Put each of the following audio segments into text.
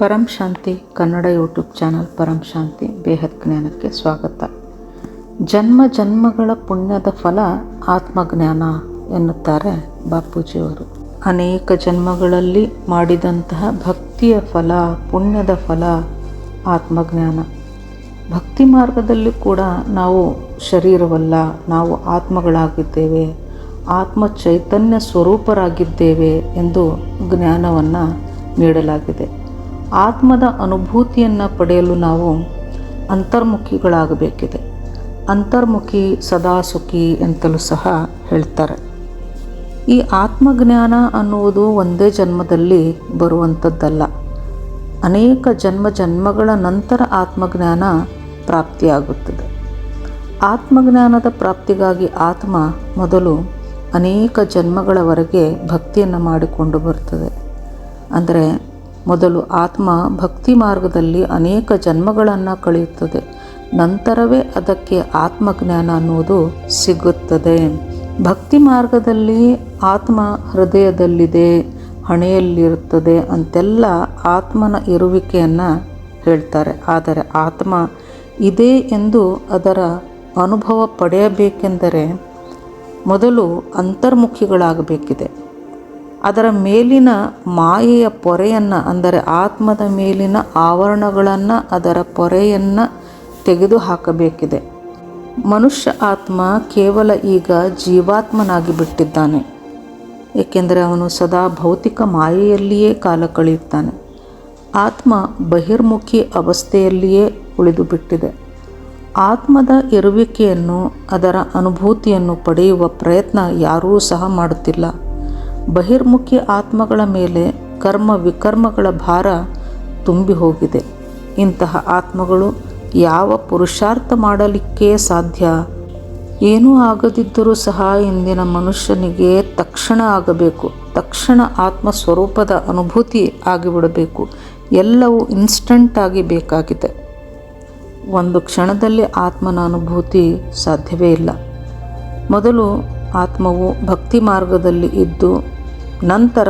ಪರಂ Shanti Kannada YouTube channel Param Shanti ಬೇಹದ್ ಜ್ಞಾನಕ್ಕೆ ಸ್ವಾಗತ. ಜನ್ಮ ಜನ್ಮಗಳ ಪುಣ್ಯದ ಫಲ ಆತ್ಮಜ್ಞಾನ ಎನ್ನುತ್ತಾರೆ ಬಾಪೂಜಿಯವರು. ಅನೇಕ ಜನ್ಮಗಳಲ್ಲಿ ಮಾಡಿದಂತಹ ಭಕ್ತಿಯ ಫಲ, ಪುಣ್ಯದ ಫಲ ಆತ್ಮಜ್ಞಾನ. ಭಕ್ತಿ ಮಾರ್ಗದಲ್ಲಿ ಕೂಡ ನಾವು ಶರೀರವಲ್ಲ, ನಾವು ಆತ್ಮಗಳಾಗಿದ್ದೇವೆ ಆತ್ಮ ಚೈತನ್ಯ ಸ್ವರೂಪರಾಗಿದ್ದೇವೆ ಎಂದು ಜ್ಞಾನವನ್ನು ನೀಡಲಾಗಿದೆ. ಆತ್ಮದ ಅನುಭೂತಿಯನ್ನು ಪಡೆಯಲು ನಾವು ಅಂತರ್ಮುಖಿಗಳಾಗಬೇಕಿದೆ. ಅಂತರ್ಮುಖಿ ಸದಾ ಸುಖಿ ಅಂತಲೂ ಸಹ ಹೇಳ್ತಾರೆ. ಈ ಆತ್ಮಜ್ಞಾನ ಅನ್ನುವುದು ಒಂದೇ ಜನ್ಮದಲ್ಲಿ ಬರುವಂಥದ್ದಲ್ಲ ಅನೇಕ ಜನ್ಮ ಜನ್ಮಗಳ ನಂತರ ಆತ್ಮಜ್ಞಾನ ಪ್ರಾಪ್ತಿಯಾಗುತ್ತದೆ. ಆತ್ಮಜ್ಞಾನದ ಪ್ರಾಪ್ತಿಗಾಗಿ ಆತ್ಮ ಮೊದಲು ಅನೇಕ ಜನ್ಮಗಳವರೆಗೆ ಭಕ್ತಿಯನ್ನು ಮಾಡಿಕೊಂಡು ಬರ್ತದೆ. ಅಂದರೆ ಮೊದಲು ಆತ್ಮ ಭಕ್ತಿ ಮಾರ್ಗದಲ್ಲಿ ಅನೇಕ ಜನ್ಮಗಳನ್ನು ಕಳೆಯುತ್ತದೆ. ನಂತರವೇ ಅದಕ್ಕೆ ಆತ್ಮಜ್ಞಾನ ಅನ್ನುವುದು ಸಿಗುತ್ತದೆ. ಭಕ್ತಿ ಮಾರ್ಗದಲ್ಲಿ ಆತ್ಮ ಹೃದಯದಲ್ಲಿದೆ, ಹಣೆಯಲ್ಲಿರುತ್ತದೆ ಅಂತೆಲ್ಲ ಆತ್ಮನ ಇರುವಿಕೆಯನ್ನು ಹೇಳ್ತಾರೆ. ಆದರೆ ಆತ್ಮ ಇದೆ ಎಂದು ಅದರ ಅನುಭವ ಪಡೆಯಬೇಕೆಂದರೆ ಮೊದಲು ಅಂತರ್ಮುಖಿಗಳಾಗಬೇಕಿದೆ. ಅದರ ಮೇಲಿನ ಮಾಯೆಯ ಪೊರೆಯನ್ನು, ಅಂದರೆ ಆತ್ಮದ ಮೇಲಿನ ಆವರಣಗಳನ್ನು ಅದರ ಪೊರೆಯನ್ನು ತೆಗೆದು ಹಾಕಬೇಕಿದೆ ಮನುಷ್ಯ ಆತ್ಮ ಕೇವಲ ಈಗ ಜೀವಾತ್ಮನಾಗಿ ಬಿಟ್ಟಿದ್ದಾನೆ. ಏಕೆಂದರೆ ಅವನು ಸದಾ ಭೌತಿಕ ಮಾಯೆಯಲ್ಲಿಯೇ ಕಾಲ ಕಳೆಯುತ್ತಾನೆ. ಆತ್ಮ ಬಹಿರ್ಮುಖಿ ಅವಸ್ಥೆಯಲ್ಲಿಯೇ ಉಳಿದು ಬಿಟ್ಟಿದೆ. ಆತ್ಮದ ಇರುವಿಕೆಯನ್ನು, ಅದರ ಅನುಭೂತಿಯನ್ನು ಪಡೆಯುವ ಪ್ರಯತ್ನ ಯಾರೂ ಸಹ ಮಾಡುತ್ತಿಲ್ಲ. ಬಹಿರ್ಮುಖಿ ಆತ್ಮಗಳ ಮೇಲೆ ಕರ್ಮ ವಿಕರ್ಮಗಳ ಭಾರ ತುಂಬಿ ಹೋಗಿದೆ. ಇಂತಹ ಆತ್ಮಗಳು ಯಾವ ಪುರುಷಾರ್ಥ ಮಾಡಲಿಕ್ಕೆ ಸಾಧ್ಯ? ಏನೂ ಆಗದಿದ್ದರೂ ಸಹ ಇಂದಿನ ಮನುಷ್ಯನಿಗೆ ತಕ್ಷಣ ಆಗಬೇಕು. ತಕ್ಷಣ ಆತ್ಮ ಸ್ವರೂಪದ ಅನುಭೂತಿ ಆಗಿಬಿಡಬೇಕು. ಎಲ್ಲವೂ ಇನ್ಸ್ಟಂಟ್ ಆಗಿ ಬೇಕಾಗಿದೆ. ಒಂದು ಕ್ಷಣದಲ್ಲಿ ಆತ್ಮನ ಅನುಭೂತಿ ಸಾಧ್ಯವೇ ಇಲ್ಲ. ಮೊದಲು ಆತ್ಮವು ಭಕ್ತಿ ಮಾರ್ಗದಲ್ಲಿ ಇದ್ದು ನಂತರ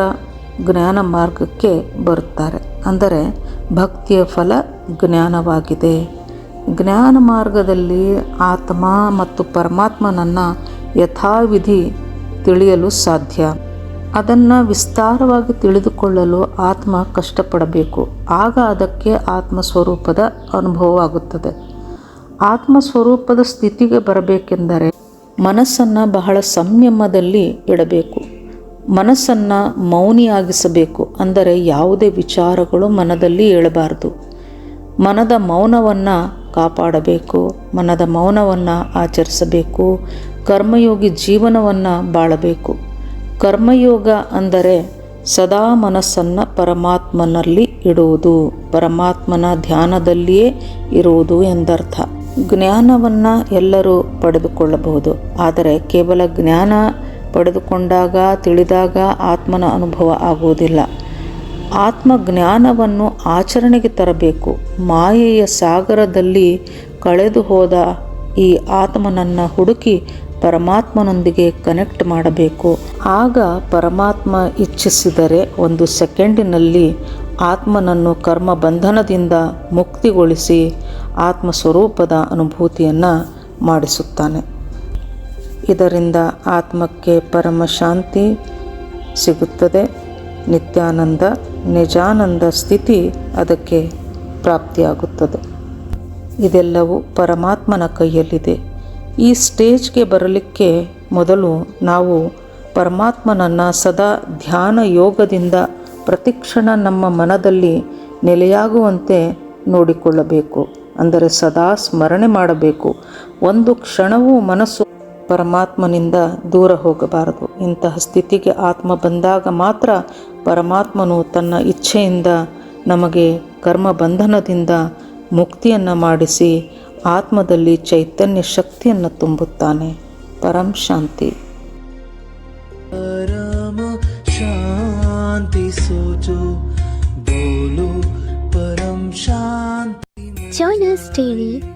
ಜ್ಞಾನ ಮಾರ್ಗಕ್ಕೆ ಬರುತ್ತಾರೆ. ಅಂದರೆ ಭಕ್ತಿಯ ಫಲ ಜ್ಞಾನವಾಗಿದೆ. ಜ್ಞಾನ ಮಾರ್ಗದಲ್ಲಿ ಆತ್ಮ ಮತ್ತು ಪರಮಾತ್ಮನನ್ನು ಯಥಾವಿಧಿ ತಿಳಿಯಲು ಸಾಧ್ಯ. ಅದನ್ನು ವಿಸ್ತಾರವಾಗಿ ತಿಳಿದುಕೊಳ್ಳಲು ಆತ್ಮ ಕಷ್ಟಪಡಬೇಕು. ಆಗ ಅದಕ್ಕೆ ಆತ್ಮ ಸ್ವರೂಪದ ಅನುಭವವಾಗುತ್ತದೆ. ಆತ್ಮ ಸ್ವರೂಪದ ಸ್ಥಿತಿಗೆ ಬರಬೇಕೆಂದರೆ ಮನಸ್ಸನ್ನು ಬಹಳ ಸಂಯಮದಲ್ಲಿ ಇಡಬೇಕು. ಮನಸ್ಸನ್ನು ಮೌನಿಯಾಗಿಸಬೇಕು ಅಂದರೆ ಯಾವುದೇ ವಿಚಾರಗಳು ಮನದಲ್ಲಿ ಏಳಬಾರದು. ಮನದ ಮೌನವನ್ನು ಕಾಪಾಡಬೇಕು, ಮನದ ಮೌನವನ್ನು ಆಚರಿಸಬೇಕು, ಕರ್ಮಯೋಗಿ ಜೀವನವನ್ನು ಬಾಳಬೇಕು. ಕರ್ಮಯೋಗ ಅಂದರೆ ಸದಾ ಮನಸ್ಸನ್ನು ಪರಮಾತ್ಮನಲ್ಲಿ ಇಡುವುದು, ಪರಮಾತ್ಮನ ಧ್ಯಾನದಲ್ಲಿಯೇ ಇರುವುದು ಎಂದರ್ಥ. ಜ್ಞಾನವನ್ನು ಎಲ್ಲರೂ ಪಡೆದುಕೊಳ್ಳಬಹುದು, ಆದರೆ ಕೇವಲ ಜ್ಞಾನ ಪಡೆದುಕೊಂಡಾಗ, ತಿಳಿದಾಗ ಆತ್ಮನ ಅನುಭವ ಆಗುವುದಿಲ್ಲ. ಆತ್ಮಜ್ಞಾನವನ್ನು ಆಚರಣೆಗೆ ತರಬೇಕು. ಮಾಯೆಯ ಸಾಗರದಲ್ಲಿ ಕಳೆದು ಹೋದ ಈ ಆತ್ಮನನ್ನು ಹುಡುಕಿ ಪರಮಾತ್ಮನೊಂದಿಗೆ ಕನೆಕ್ಟ್ ಮಾಡಬೇಕು. ಆಗ ಪರಮಾತ್ಮ ಇಚ್ಛಿಸಿದರೆ ಒಂದು ಸೆಕೆಂಡಿನಲ್ಲಿ ಆತ್ಮನನ್ನು ಕರ್ಮ ಬಂಧನದಿಂದ ಮುಕ್ತಿಗೊಳಿಸಿ ಆತ್ಮ ಸ್ವರೂಪದ ಅನುಭೂತಿಯನ್ನು ಮಾಡಿಸುತ್ತಾನೆ. ಇದರಿಂದ ಆತ್ಮಕ್ಕೆ ಪರಮ ಶಾಂತಿ ಸಿಗುತ್ತದೆ. ನಿತ್ಯಾನಂದ, ನಿಜಾನಂದ ಸ್ಥಿತಿ ಅದಕ್ಕೆ ಪ್ರಾಪ್ತಿಯಾಗುತ್ತದೆ. ಇದೆಲ್ಲವೂ ಪರಮಾತ್ಮನ ಕೈಯಲ್ಲಿದೆ. ಈ ಸ್ಟೇಜ್ಗೆ ಬರಲಿಕ್ಕೆ ಮೊದಲು ನಾವು ಪರಮಾತ್ಮನನ್ನು ಸದಾ ಧ್ಯಾನ ಯೋಗದಿಂದ ಪ್ರತಿಕ್ಷಣ ನಮ್ಮ ಮನದಲ್ಲಿ ನೆಲೆಯಾಗುವಂತೆ ನೋಡಿಕೊಳ್ಳಬೇಕು. ಅಂದರೆ ಸದಾ ಸ್ಮರಣೆ ಮಾಡಬೇಕು. ಒಂದು ಕ್ಷಣವೂ ಮನಸ್ಸು ಪರಮಾತ್ಮನಿಂದ ದೂರ ಹೋಗಬಾರದು. ಇಂತಹ ಸ್ಥಿತಿಗೆ ಆತ್ಮ ಬಂದಾಗ ಮಾತ್ರ ಪರಮಾತ್ಮನು ತನ್ನ ಇಚ್ಛೆಯಿಂದ ನಮಗೆ ಕರ್ಮ ಬಂಧನದಿಂದ ಮುಕ್ತಿಯನ್ನು ಮಾಡಿಸಿ ಆತ್ಮದಲ್ಲಿ ಚೈತನ್ಯ ಶಕ್ತಿಯನ್ನು ತುಂಬುತ್ತಾನೆ. ಪರಂ ಶಾಂತಿ. ಪರಮ ಶಾಂತಿ ಸೋಚು ಬೋಲು ಪರಂ ಶಾಂತಿ. Join us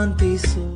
शांति सो